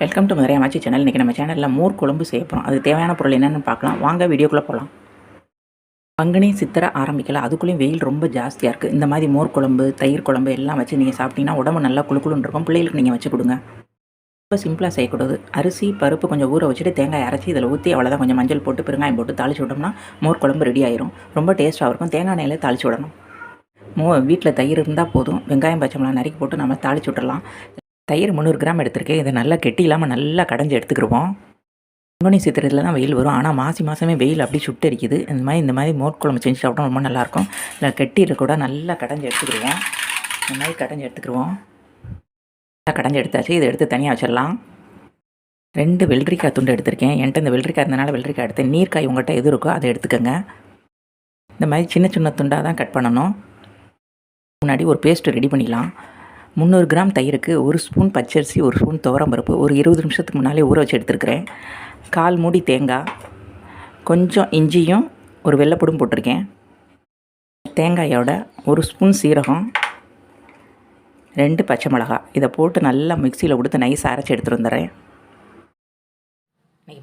Welcome to Madurai அமைச்சி channel இன்றைக்கி நம்ம சேனலில் மோர் குழம்பு செய்ய போகிறோம் அதுக்கு தேவையான பொருள் என்னென்னு பார்க்கலாம். வாங்க வீடியோக்குள்ளே போகலாம் பங்குனி சித்திரை ஆரம்பிக்கலாம் அதுக்குள்ளேயும் வெயில் ரொம்ப ஜாஸ்தியாக இருக்குது இந்த மாதிரி மோர் குழம்பு தயிர் குழம்பு எல்லாம் வச்சு நீங்கள் சாப்பிட்டீங்கன்னா உடம்பு நல்லா குளுக்குளுன்னு இருக்கும். பிள்ளைகளுக்கு நீங்கள் வச்சு கொடுங்க. ரொம்ப சிம்பிளாக செய்யக்கூடாது. அரிசி பருப்பு கொஞ்சம் ஊற வச்சுட்டு தேங்காய் அரைச்சி இதில் ஊற்றி அவ்வளோதான் கொஞ்சம் மஞ்சள் போட்டு பெருங்காயம் போட்டு தாளிச்சு விட்டோம்னா மோர் குழம்பு ரெடி ஆயிரும். ரொம்ப டேஸ்ட்டாக இருக்கும். தேங்காய் எண்ணெயில் தாளிச்சு விடணும். மோ வீட்டில் தயிர் இருந்தால் போதும். வெங்காயம் பச்சை மிளகா நறுக்கி போட்டு நம்ம தாளிச்சு விட்டுடலாம் தயிர் முந்நூறு கிராம் எடுத்திருக்கேன். இதை நல்லா கெட்டி இல்லாமல் நல்லா கடைஞ்சி எடுத்துக்கிடுவோம் பங்குனி சித்திரத்தில் தான் வெயில் வரும். ஆனால் மாசி மாதமே வெயில் அப்படி சுட்டு அடிக்குது. இந்த மாதிரி இந்த மாதிரி மோர் குழம்பு செஞ்சு சாப்பிட்டா ரொம்ப நல்லாயிருக்கும் இல்லை கெட்டியில் கூட நல்லா கடைஞ்சி எடுத்துக்கிடுவோம் இந்த மாதிரி கடைஞ்சி எடுத்துக்கிடுவோம் நல்லா கடைஞ்சி எடுத்தாச்சு. இதை எடுத்து தனியாக வச்சிடலாம். ரெண்டு வெள்ளரிக்காய் துண்டு எடுத்திருக்கேன். என்கிட்ட இந்த வெள்ளரிக்காய் இருந்தனால வெள்ளரிக்காய் எடுத்தேன். நீர்க்காய் உங்கள்கிட்ட எது இருக்கோ அதை எடுத்துக்கோங்க. இந்த மாதிரி சின்ன சின்ன துண்டாக தான் கட் பண்ணணும். முன்னாடி ஒரு பேஸ்ட்டு ரெடி பண்ணிடலாம். முந்நூறு கிராம் தயிருக்கு ஒரு ஸ்பூன் பச்சரிசி ஒரு ஸ்பூன் துவரம்பருப்பு ஒரு இருபது நிமிஷத்துக்கு முன்னாலே ஊற வச்சு எடுத்துருக்கிறேன். கால் மூடி தேங்காய் கொஞ்சம் இஞ்சியும் ஒரு வெள்ளைப்பூடும் போட்டிருக்கேன். தேங்காயோட ஒரு ஸ்பூன் சீரகம் ரெண்டு பச்சை மிளகாய் இதை போட்டு நல்லா மிக்சியில் கொடுத்து நைஸாக அரைச்சி எடுத்துகிட்டு வந்துடுறேன்.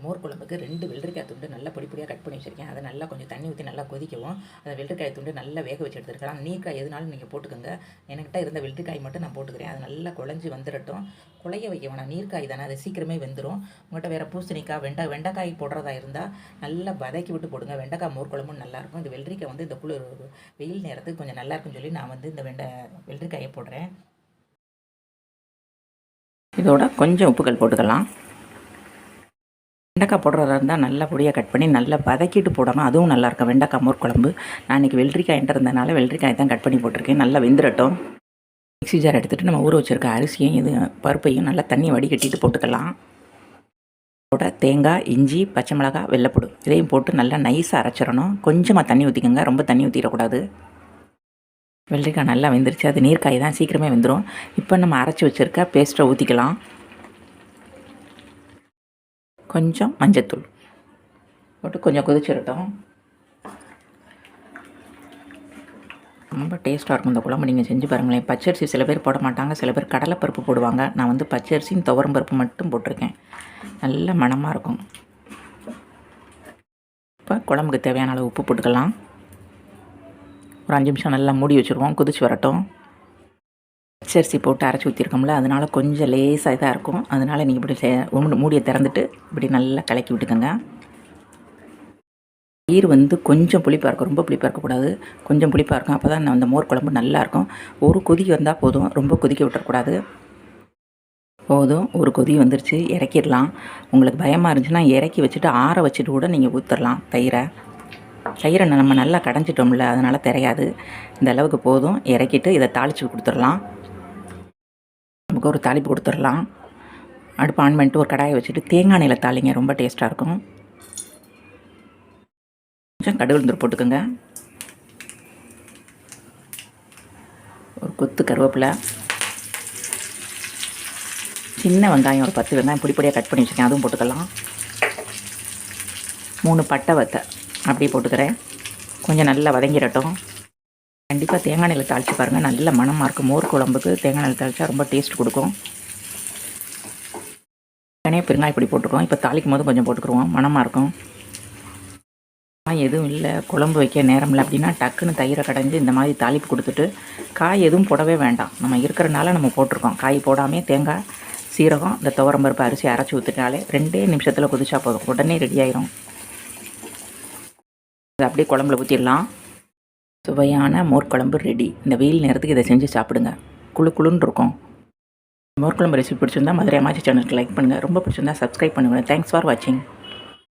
மோர் குழம்புக்கு ரெண்டு வெள்ளரிக்காய் துண்டு நல்லா பொடி பொடியாக கட் பண்ணி வச்சுருக்கேன். அதை நல்லா கொஞ்சம் தண்ணி ஊற்றி நல்லா கொதிக்கவும். அந்த வெள்ளரிக்காய் துண்டு நல்லா வேக வச்சு எடுத்துருக்கலாம். நீர்க்காய் எதுனாலும் நீங்கள் போட்டுக்கோங்க. என்கிட்ட இருந்த வெள்ளரிக்காய் மட்டும் நான் போட்டுக்கிறேன். அது நல்லா குழஞ்சி வந்துடட்டும் குழைய வைக்க வேணாம். நீர்க்காய் தானே அது சீக்கிரமே வெந்துடும் உங்கள்கிட்ட வேறு பூசணிக்காய் வெண்டை வெண்டைக்காய் போடுறதா இருந்தால் நல்லா வதக்கி விட்டு போடுங்க. வெண்டைக்காய் மோர் குழம்பும் நல்லாயிருக்கும். இந்த வெள்ளரிக்காய் வந்து இந்த குளிர் வெயில் நேரத்துக்கு கொஞ்சம் நல்லாயிருக்குன்னு சொல்லி நான் வந்து இந்த வெண்டை வெள்ளரிக்காயை போடுறேன். இதோட கொஞ்சம் உப்புகள் போட்டுக்கலாம். வெண்டைக்காய் போடுறதா இருந்தால் நல்லா பொடியாக கட் பண்ணி நல்லா வதக்கிட்டு போடணும் அதுவும் நல்லாயிருக்கும் வெண்டைக்காய் மோர் குழம்பு. நான் இன்றைக்கி வெள்ளரிக்காய் இருந்ததுனால வெள்ளரிக்காய் தான் கட் பண்ணி போட்டிருக்கேன். நல்லா வெந்துடட்டும் மிக்ஸி ஜார் எடுத்துகிட்டு நம்ம ஊற வச்சுருக்க அரிசியும் இது பருப்பையும் நல்லா தண்ணி வடிகட்டிட்டு போட்டுக்கலாம். போட தேங்காய் இஞ்சி பச்சை மிளகாய் வெள்ளைப்பூடு இதையும் போட்டு நல்லா நைஸாக அரைச்சிடணும். கொஞ்சமாக தண்ணி ஊற்றிக்கோங்க ரொம்ப தண்ணி ஊற்றிடக்கூடாது வெள்ளரிக்காய் நல்லா வெந்துருச்சு. அது நீர்க்காய் தான். சீக்கிரமே வெந்துடும் இப்போ நம்ம அரைச்சி வச்சுருக்க பேஸ்ட்டை ஊற்றிக்கலாம் கொஞ்சம் மஞ்சத்தூள். போட்டு கொஞ்சம் கொதிச்சிடட்டும். ரொம்ப டேஸ்ட்டாக இருக்கும் இந்த குழம்பு. நீங்கள் செஞ்சு பாருங்களேன். பச்சரிசி சில பேர் போட மாட்டாங்க. சில பேர் கடலைப்பருப்பு போடுவாங்க. நான் வந்து பச்சரிசியும் துவரம் பருப்பு மட்டும் போட்டிருக்கேன். நல்ல மணமாக இருக்கும். இப்போ குழம்புக்கு தேவையான அளவு உப்பு போட்டுக்கலாம். ஒரு அஞ்சு நிமிஷம் நல்லா மூடி வச்சுருவோம். கொதிச்சு வரட்டும். பச்சரிசி போட்டு அரைச்சி ஊற்றிருக்கோம்ல அதனால் கொஞ்சம் லேசாக இதாக இருக்கும். அதனால் நீங்கள் இப்படி சே மூடியை திறந்துட்டு இப்படி நல்லா கலக்கி விட்டுக்கோங்க. தயிர் வந்து கொஞ்சம் புளிப்பாக இருக்கும். ரொம்ப புளிப்பாக இருக்கக்கூடாது. கொஞ்சம் புளிப்பாக இருக்கும். அப்போ தான் அந்த மோர் குழம்பு நல்லாயிருக்கும் ஒரு கொதி வந்தால் போதும். ரொம்ப கொதிக்க விட்டுறக்கூடாது. போதும். ஒரு கொதி வந்துருச்சு. இறக்கிடலாம். உங்களுக்கு பயமாக இருந்துச்சுன்னா இறக்கி வச்சுட்டு ஆற வச்சுட்டு கூட நீங்கள் ஊற்றிடலாம் தயிரை. தயிரை நம்ம நல்லா கடைஞ்சிட்டோம்ல அதனால் தெரியாது. இந்த அளவுக்கு போதும். இறக்கிட்டு இதை தாளித்து கொடுத்துடலாம். நமக்கு ஒரு தாளிப்பு கொடுத்துடலாம். அடுப்பு ஆன் பண்ணிட்டு ஒரு கடாயை வச்சுட்டு தேங்காய் எண்ணெயில் தாளிங்க ரொம்ப டேஸ்ட்டாக இருக்கும். கொஞ்சம் கடுகு உளுந்தூர் போட்டுக்கோங்க. ஒரு கொத்து கருவேப்பிலை. சின்ன வெங்காயம் ஒரு பத்து வெங்காயம் பொடி பொடியாக கட் பண்ணி வச்சுருக்கேன் அதுவும் போட்டுக்கலாம். மூணு பட்டை வத்தை அப்படியே போட்டுக்கிறேன். கொஞ்சம் நல்லா வதங்கிடட்டும். கண்டிப்பாக தேங்காய் எண்ணெயில் தாளித்து பாருங்கள் நல்ல மணமாக இருக்கும் மோர் குழம்புக்கு தேங்காய் நெல் தாளித்தா ரொம்ப டேஸ்ட் கொடுக்கும். தனியாக பெருங்காய் இப்படி போட்டுருக்கோம். இப்போ தாளிக்கும் போது கொஞ்சம் போட்டுக்குருவோம். மணமாக இருக்கும். எதுவும் இல்லை. குழம்பு வைக்க நேரம் இல்லை அப்படின்னா டக்குன்னு தயிரை கடைஞ்சி இந்த மாதிரி தாளிப்பு கொடுத்துட்டு காய் எதுவும் போடவே வேண்டாம். நம்ம இருக்கிறனால நம்ம போட்டிருக்கோம். காய் போடாமே தேங்காய் சீரகம் இந்த துவரம்பருப்பு அரிசி அரைச்சி ஊற்றுட்டாலே ரெண்டே நிமிஷத்தில் குதிச்சா போதும். உடனே ரெடி ஆயிரும். அப்படியே குழம்புல ஊற்றிடலாம் சுவையான மோர்க்குழம்பு ரெடி இந்த வெயில் நேரத்துக்கு இதை செஞ்சு சாப்பிடுங்க. குழு குழுன்னு இருக்கும். மோர் குழம்பு ரெசிபி பிடிச்சிருந்தா மதுரை அம்மாச்சி சேனலுக்கு லைக் பண்ணுங்கள் ரொம்ப பிடிச்சிருந்தா சப்ஸ்கிரைப் பண்ணுங்கள் தேங்க்ஸ் ஃபார் வாட்சிங்